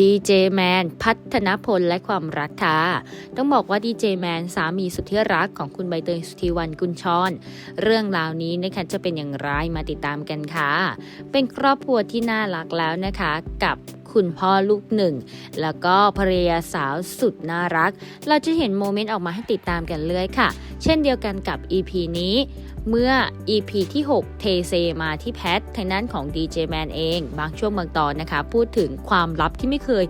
ดีเจแมนพัฒนพลและความรักค่ะต้องบอกว่าดีเจแมนสามีสุดที่รักของคุณใบเตยสุธีวันกุลชร เรื่องราวนี้นะคะจะเป็นอย่างไรมาติดตามกันค่ะ เป็นครอบครัวที่น่ารักแล้วนะคะกับคุณพ่อลูกหนึ่ง แล้วก็ภรรยาสาวสุดน่ารัก เราจะเห็นโมเมนต์ออกมาให้ติดตามกันเรื่อยค่ะ เช่นเดียวกันกับ EP นี้ เมื่อ EP ที่ 6 เทเซมาที่แพททางด้านของ DJ Man เอง บางช่วงบางตอนนะคะ พูดถึงความลับที่ไม่เคย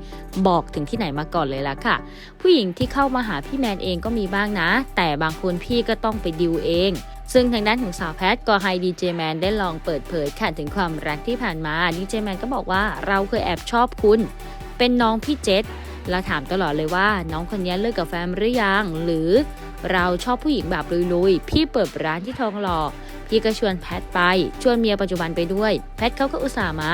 บอกถึงที่ไหนมาก่อนเลยละค่ะ ผู้หญิงที่เข้ามาหาพี่แมนเองก็มีบ้างนะ แต่บางคนพี่ก็ต้องไปดิวเองซึ่งทางด้านของสาวแพทก็ให้ดีเจแมนได้ลองเปิดเผยค่ะถึงความรักที่ผ่านมาดีเจแมนก็บอกว่าเราเคยแอบชอบคุณ เป็นน้องพี่เจษแล้วถามตลอดเลยว่าน้องคนนี้เลิกกับแฟนหรือยัง หรือ เราชอบผู้หญิงแบบลุยๆ พี่เปิดร้านที่ทองหล่อ พี่ก็ชวนแพทไป ชวนเมียปัจจุบันไปด้วย แพทเขาก็อุตส่าห์มา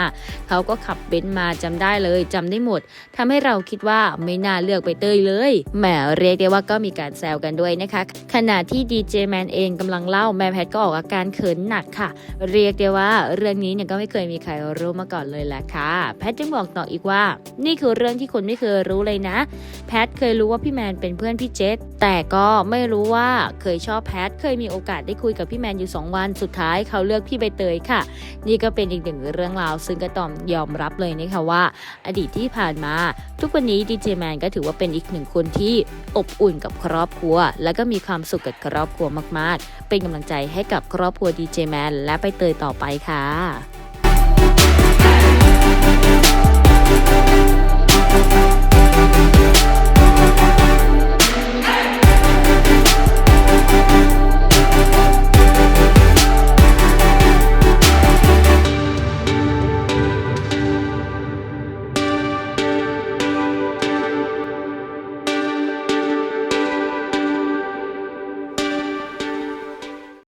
เขาก็ขับเบนซ์มาจำได้เลยจำได้หมดทำให้เราคิดว่าไม่น่าเลือกไปเตยเลยแหมเรียกได้ว่าก็มีการแซวกันด้วยนะคะ ขณะที่ดีเจแมนเองกำลังเล่าแม่แพทก็ออกอาการเขินหนักค่ะ เรียกได้ว่าเรื่องนี้เนี่ยก็ไม่เคยมีใครรู้มาก่อนเลยแหละค่ะ แพทจึงบอกต่ออีกว่า นี่คือเรื่องที่คนไม่เคยรู้เลยนะ แพทเคยรู้ว่าพี่แมนเป็นเพื่อนพี่เจษแต่ก็ไม่รู้ว่าเคยชอบแพทเคยมีโอกาสได้คุยกับพี่แมนอยู่2วันสุดท้ายเขาเลือกพี่ใบเตยค่ะ นี่ก็เป็นอีกหนึ่งเรื่องราว ซึ่งก็ต้องยอมรับเลยนะคะว่า อดีตที่ผ่านมา ทุกวันนี้ดีเจแมนก็ถือว่าเป็นอีกหนึ่งคนที่อบอุ่นกับครอบครัว และก็มีความสุขกับครอบครัวมาก ๆ เป็นกำลังใจให้กับครอบครัวดีเจแมนและใบเตยต่อไปค่ะ